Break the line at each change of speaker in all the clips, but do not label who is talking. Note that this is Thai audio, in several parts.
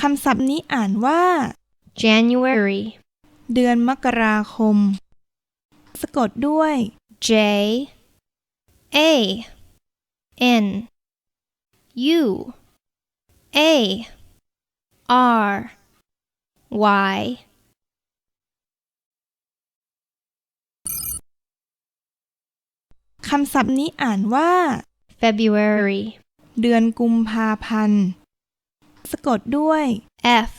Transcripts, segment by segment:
คำศัพท์นี้อ่านว่า
January,
เดือนมกราคม สะกดด้วย
J A N U A R Y
คำศัพท์นี้อ่านว่า
February,
เดือนกุมภาพันธ์ สะกดด้วย
F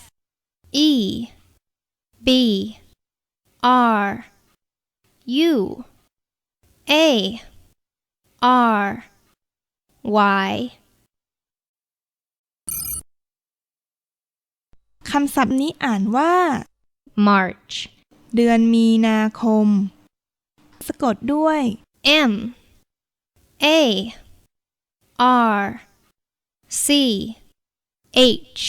E B R U A R Y
คำศัพท์นี้อ่านว่า
March,
เดือนมีนาคม สะกดด้วย
M A R C H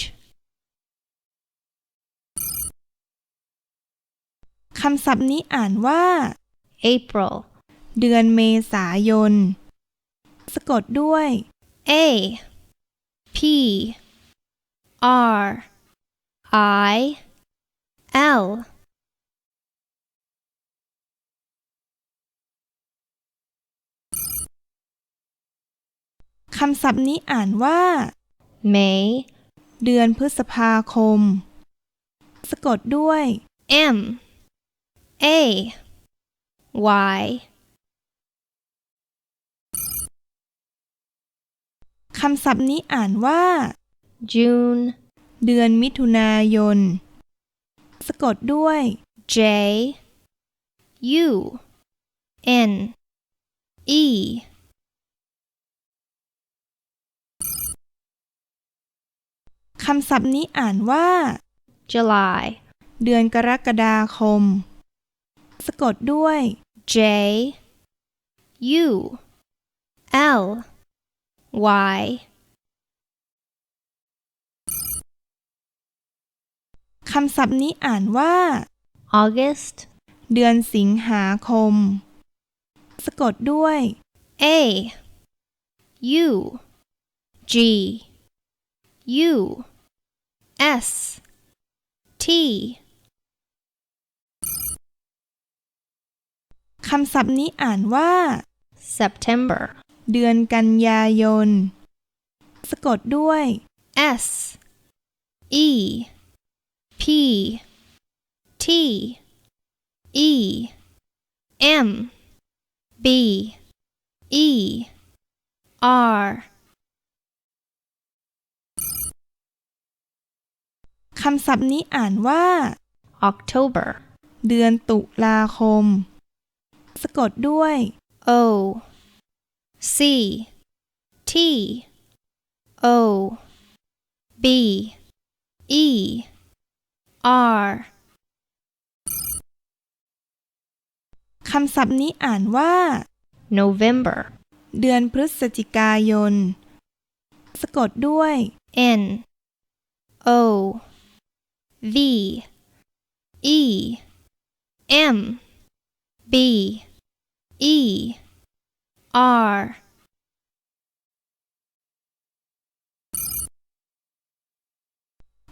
คำศัพท์นี้อ่านว่า
April,
เดือนเมษายน สะกดด้วย
A P R I L
คำศัพท์นี้อ่านว่า
May,
เดือนพฤษภาคม สะกดด้วย
M A Y
คำศัพท์นี้อ่านว่า
June,
เดือนมิถุนายน สะกดด้วย
J U N E
คำศัพท์นี้อ่านว่า
July,
เดือนกรกฎาคม สะกดด้วย
J U L Y
คำศัพท์นี้อ่านว่า
August,
เดือนสิงหาคม สะกดด้วย
A U G U S T
คำศัพท์นี้อ่านว่า
September,
เดือนกันยายน สะกดด้วย
S E P T E M B E R
คำศัพท์นี้อ่านว่า
October,
เดือนตุลาคม สะกดด้วย
O C T O B E R
คำศัพท์นี้อ่านว่า
November,
เดือนพฤศจิกายน สะกดด้วย
N O V E M B E R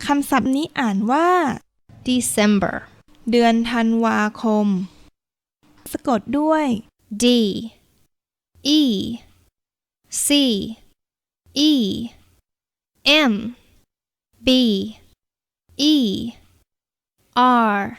คำศัพท์นี้อ่านว่า
December,
เดือนธันวาคม สะกดด้วย
D E C E M B E R